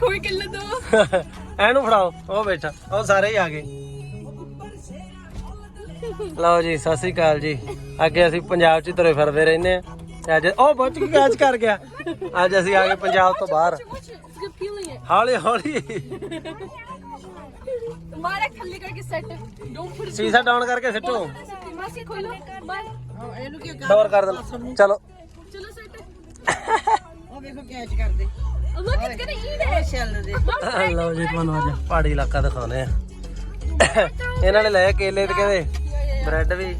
ਕੋਈ ਕਿੱਲ ਦੋ ਇਹਨੂੰ ਫੜਾਓ ਉਹ ਬੈਠਾ ਉਹ ਸਾਰੇ ਹੀ ਆ ਗਏ। ਲਓ ਜੀ ਸਤਿ ਸ੍ਰੀ ਅਕਾਲ ਜੀ। ਅੱਗੇ ਅਸੀਂ ਪੰਜਾਬ 'ਚ ਹੀ ਤੁਰੇ ਫਿਰਦੇ ਰਹਿੰਦੇ ਆ ਤੇ ਅੱਜ ਉਹ ਬੁੱਚ ਕੀ ਕੈਚ ਕਰ ਗਿਆ। ਅੱਜ ਅਸੀਂ ਆ ਗਏ ਪੰਜਾਬ ਤੋਂ ਬਾਹਰ. ਹੌਲੀ ਹੌਲੀ। ਮਾਰਾ ਖੱਲੀ ਕਰਕੇ ਸੈੱਟ ਡੋਂਟ ਪੁੱਟ ਸੀਸਾ ਡਾਊਨ ਕਰਕੇ ਸਿੱਟੋ। ਮਾਸੀ ਖੋਲੋ। ਮਾਰ। ਇਹਨੂੰ ਕੀ ਡੋਰ ਕਰ ਦੇ ਚਲੋ। ਚਲੋ ਸੈੱਟ ਉਹ ਵੇਖੋ ਕੈਚ ਕਰਦੇ। Look it's gonna eat it. ਛੱਲ ਦੇ ਲਓ ਜੀ ਤੁਹਾਨੂੰ ਅੱਜ ਪਹਾੜੀ ਇਲਾਕਾ ਦਿਖਾਉਨੇ ਆ ਇਹਨਾਂ ਨੇ ਲਏ ਕੇਲੇ ਤੇ ਕਹਿੰਦੇ ਬ੍ਰੈਡ ਵੀ।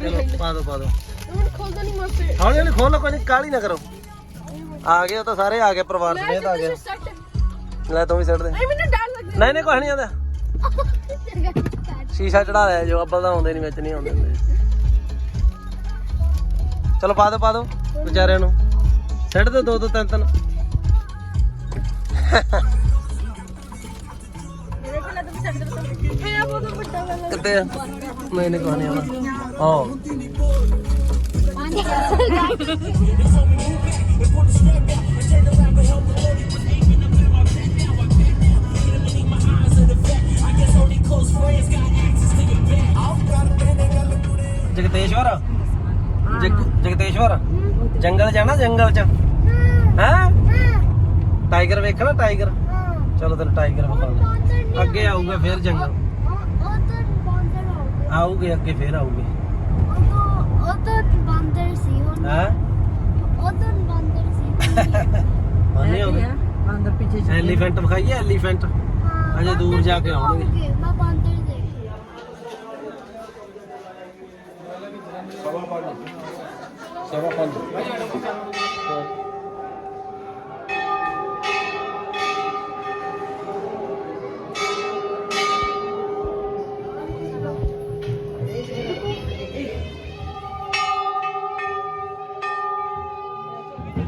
ਚਲੋ ਪਾ ਦੋ ਪਾ ਦੋ। ਹੁਣ ਖੋਲਦਾ ਨਹੀਂ ਮਰ ਫਿਰ ਹੌਲੀ ਹੌਲੀ ਖੋਲੋ ਕੋਈ ਨੀ, ਕਾਹਲੀ ਨਾ ਕਰੋ। ਆ ਗਏ ਉਹ ਤਾਂ ਸਾਰੇ ਆ ਗਏ ਪਰਿਵਾਰ ਸਮੇਤ ਆ ਗਏ। ਲੈ ਤੂੰ ਵੀ ਸਿੱਟ ਦੇ। ਆਈ ਮੈਨੂੰ ਡਰ ਲੱਗਦਾ। ਨਹੀਂ ਨਹੀਂ ਕੁਛ ਨਹੀਂ ਆਉਂਦਾ। ਸ਼ੀਸ਼ਾ ਚੜਾ ਲਿਆ ਜੋ ਅੱਬਲ ਤਾਂ ਆਉਂਦੇ ਨਹੀਂ ਵਿੱਚ ਨਹੀਂ ਆਉਂਦੇ ਹੁੰਦੇ। ਚਲੋ ਪਾ ਦੋ ਪਾ ਦੋ ਵਿਚਾਰਿਆਂ ਨੂੰ। ਸਿੱਟ ਦੋ ਦੋ ਤਿੰਨ ਤਿੰਨ। ਕਿੱਥੇ ਆ ਨਹੀਂ ਨਹੀਂ ਕੁਛ ਨਹੀਂ ਆਉਂਦਾ ਜਗਤੇਸ਼ਵਰ ਜਗਤੇਸ਼ਵਰ ਜੰਗਲ ਜਾਣਾ ਜੰਗਲ ਚ? ਹੈ? ਟਾਈਗਰ ਵੇਖਣਾ ਟਾਈਗਰ ਚਲੋ ਤੈਨੂੰ ਟਾਈਗਰ ਵਿਖਾਉਂਦੇ ਅੱਗੇ ਆਊਗਾ ਫਿਰ ਜੰਗਲ ਆਊਗੇ। ਅੱਗੇ ਫਿਰ ਆਊਗੇ। ਹੈ? ਮੰਨੇ ਆਉਂਦੇ? ਅੰਦਰ ਪਿੱਛੇ ਐਲੀਫੈਂਟ ਵਿਖਾਈਏ ਐਲੀਫੈਂਟ ਅਜੇ ਦੂਰ ਜਾ ਕੇ ਆਉਣਗੇ। ਸਵਾ ਪੰਜ।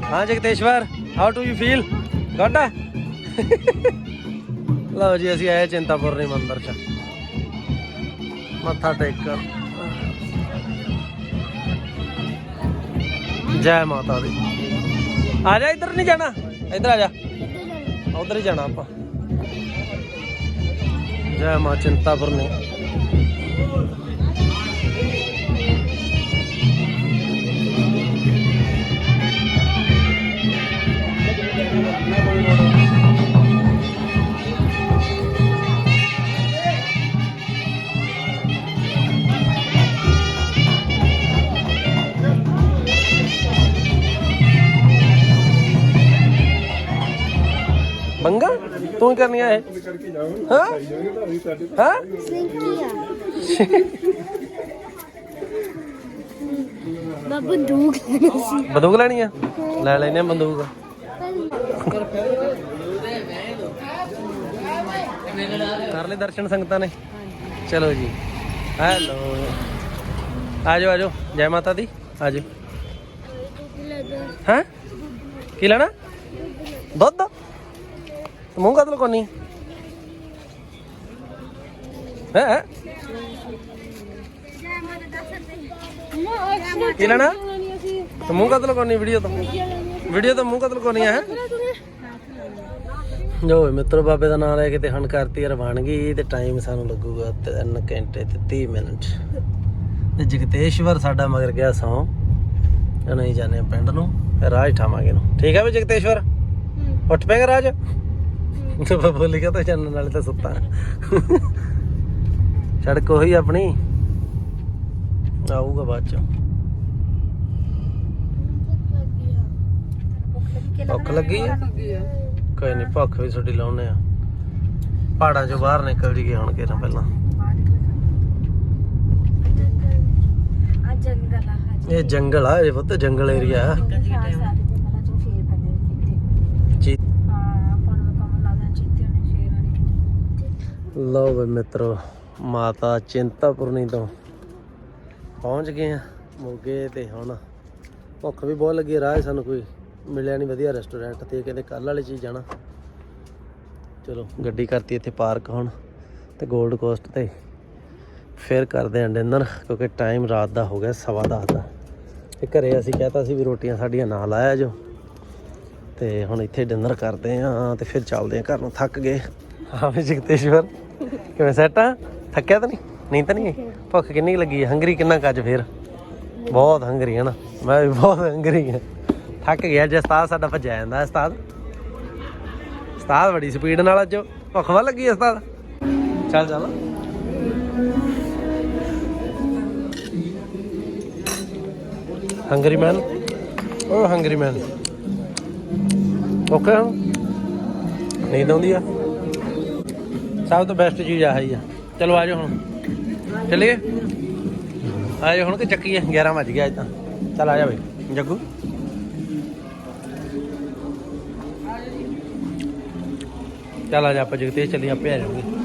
ਹਾਂ Jagteshwar how do you feel good ਲਓ ਜੀ, ਅਸੀਂ ਆਏ ਚਿੰਤਾਪੁਰਨੀ ਮੰਦਿਰ ਚ। ਮੱਥਾ ਟੇਕਣ ਜੈ ਮਾਤਾ ਦੀ। ਆ ਜਾ, ਇੱਧਰ ਨਹੀਂ ਜਾਣਾ? ਇੱਧਰ ਆ ਜਾ। ਉਧਰ ਹੀ ਜਾਣਾ ਆਪਾਂ। ਜੈ ਮਾ ਚਿੰਤਾਪੁਰਨੀ ਤੂੰ ਹੀ ਕਰਨੀ ਆ ਇਹ? ਹਾਂ? ਹਾਂ? ਮੈਂ ਬੰਦੂਕ ਲੈਣੀ ਸੀ। ਬੰਦੂਕ ਲੈਣੀ ਆ? ਲੈ ਲੈਨੇ ਆ ਬੰਦੂਕ। ਕਰ ਲੈ ਦਰਸ਼ਨ ਸੰਗਤਾਂ ਨੇ। ਚਲੋ ਜੀ। ਹੈਲੋ। ਆਜੋ ਆਜੋ। ਜੈ ਮਾਤਾ ਦੀ। ਆਜੋ। ਹਾਂ? ਕੀ ਲੈਣਾ? ਦੁੱਧ। ਕੋਨੀ ਹੈ ਕੀ ਲੈਣਾ? ਤੇ ਮੂੰਹ ਕਦਲ ਕੋਨੀ ਵੀਡੀਓ ਤੋਂ? ਵੀਡੀਓ ਤੋਂ ਮੂੰਹ ਕਤਲ ਕੋਨੀ ਹੈ? ਜੋ ਮਿੱਤਰ ਬਾਬੇ ਦਾ ਨਾਮ ਲੈ ਕੇ ਤੇ ਹਣ ਕਰਤੀ ਯਾਰ ਬਣ ਗਈ ਤੇ ਟਾਈਮ ਸਾਨੂੰ ਲੱਗੂਗਾ 3 ਘੰਟੇ ਤੇ 30 ਮਿੰਟ। ਤੇ ਜਗਤੇਸ਼ਵਰ ਸਾਡਾ ਮਗਰ ਗਿਆ ਸੌ। ਨਹੀਂ ਜਾਣੇ ਪਿੰਡ ਨੂੰ ਰਾਜ ਠਾਵਾਂਗੇ ਨੂੰ ਠੀਕ ਹੈ ਵੀ ਜਗਤੇਸ਼ਵਰ? ਉੱਠ ਪੈਗਾ ਰਾਜ? ਤੇ ਬੋਲੀ ਕਾ ਤਾਂ ਚੰਨ ਨਾਲੇ ਤਾਂ ਸੁੱਤਾ। ਸੜਕ ਉਹੀ ਆਪਣੀ। ਆਊਗਾ ਬਾਅਦ ਚ। ਭੁੱਖ ਲੱਗੀ ਹੈ ਕੋਈ ਨਹੀਂ ਭੁੱਖ ਵੀ ਤੁਹਾਡੀ ਲਾਉਨੇ ਆ। ਪਹਾੜਾਂ ਚੋਂ ਬਾਹਰ ਨਿਕਲ ਜੀਏ ਹੁਣ ਕਿਹਨਾਂ ਪਹਿਲਾਂ। ਆ ਜੰਗਲ ਆ ਇਹ ਜੰਗਲ ਆ ਇਹ ਬਹੁਤ ਜੰਗਲ ਏਰੀਆ ਆ ਸਾਰੇ ਜੰਗਲਾਂ ਚੋਂ ਸ਼ੇਰ ਬੰਦੇ ਇੱਥੇ ਜੀ ਹਾਂ ਆਪਾਂ ਨੂੰ ਕੰਮ ਲੱਗਦਾ ਚੀਤੇ ਨੇ ਸ਼ੇਰਾਂ ਨੇ ਲਓ ਵੀ ਮਿੱਤਰੋ, ਮਾਤਾ ਚਿੰਤਾਪੁਰਨੀ ਤੋਂ ਪਹੁੰਚ ਗਏ ਆ ਮੋਗੇ ਤੇ ਹੁਣ। ਭੁੱਖ ਵੀ ਬਹੁਤ ਲੱਗੀ, ਰਾਹ ਸਾਨੂੰ ਕੋਈ ਮਿਲਿਆ ਨਹੀਂ, ਵਧੀਆ ਰੈਸਟੋਰੈਂਟ ਤੇ ਕਹਿੰਦੇ ਕੱਲ ਵਾਲੀ ਚੀਜ਼ ਜਾਣਾ। ਚਲੋ, ਗੱਡੀ ਕਰਤੀ ਇੱਥੇ ਪਾਰਕ ਹੁਣ ਤੇ 골ਡ ਕੋਸਟ ਤੇ। ਫਿਰ ਕਰਦੇ ਆਂ ਡਿਨਰ ਕਿਉਂਕਿ ਟਾਈਮ ਰਾਤ ਦਾ ਹੋ ਗਿਆ, ਸਵਾ ਦਸ ਦਾ। ਤੇ ਘਰੇ ਅਸੀਂ ਕਹਤਾ ਸੀ ਵੀ ਰੋਟੀਆਂ ਸਾਡੀਆਂ ਨਾ ਲਾਇਆ ਜੋ ਤੇ ਹੁਣ ਇੱਥੇ ਡਿਨਰ ਕਰਦੇ ਆ ਤੇ ਫਿਰ ਚੱਲਦੇ ਆ, ਘਰ ਨੂੰ ਥੱਕ ਗਏ। ਹਾਂ ਵੀ ਜਗਤੇਸ਼ਵਰ ਕਿਵੇਂ ਸੈੱਟ ਆ? ਥੱਕਿਆ ਤਾਂ ਨਹੀਂ? ਨਹੀਂ ਤਾਂ ਨਹੀਂ ਭੁੱਖ ਕਿੰਨੀ ਕੁ ਲੱਗੀ ਹੈ ਹੰਗਰੀ ਕਿੰਨਾ ਕੱਜ ਫੇਰ? ਬਹੁਤ ਹੰਗਰੀ ਹੈ ਨਾ। ਮੈਂ ਵੀ ਬਹੁਤ ਹੰਗਰੀ ਹਾਂ ਥੱਕ ਗਿਆ ਜੇ ਉਸਤਾਦ ਸਾਡਾ ਭੱਜਿਆ ਜਾਂਦਾ ਉਸਤਾਦ। ਉਸਤਾਦ ਬੜੀ ਸਪੀਡ ਨਾਲ ਅੱਜ। ਭੁੱਖ ਵਾ ਲੱਗੀ ਉਸਤਾਦ? ਚੱਲ ਚੱਲ ਹੰਗਰੀ ਮੈਨ ਓ ਹੰਗਰੀ ਮੈਨ ਓਕੇ ਨੀਂਦ ਆਉਂਦੀ ਆ? ਸਭ ਤੋਂ ਬੈਸਟ ਚੀਜ਼ ਆ ਹੀ ਆ। ਚਲੋ ਆ ਜਾਓ ਹੁਣ। ਚੱਲੀਏ? ਆ ਜਾਓ ਹੁਣ ਕਿ ਚੱਕੀਏ? 11 ਵੱਜ ਗਿਆ ਅੱਜ ਤਾਂ। ਚੱਲ ਆ ਜਾ ਬਈ। ਜੱਗੂ? ਚੱਲ ਆ ਜਾ ਆਪਾਂ ਜਗਤੇ ਚੱਲੀ ਆਪੇ ਆ ਜਾਵਾਂਗੇ।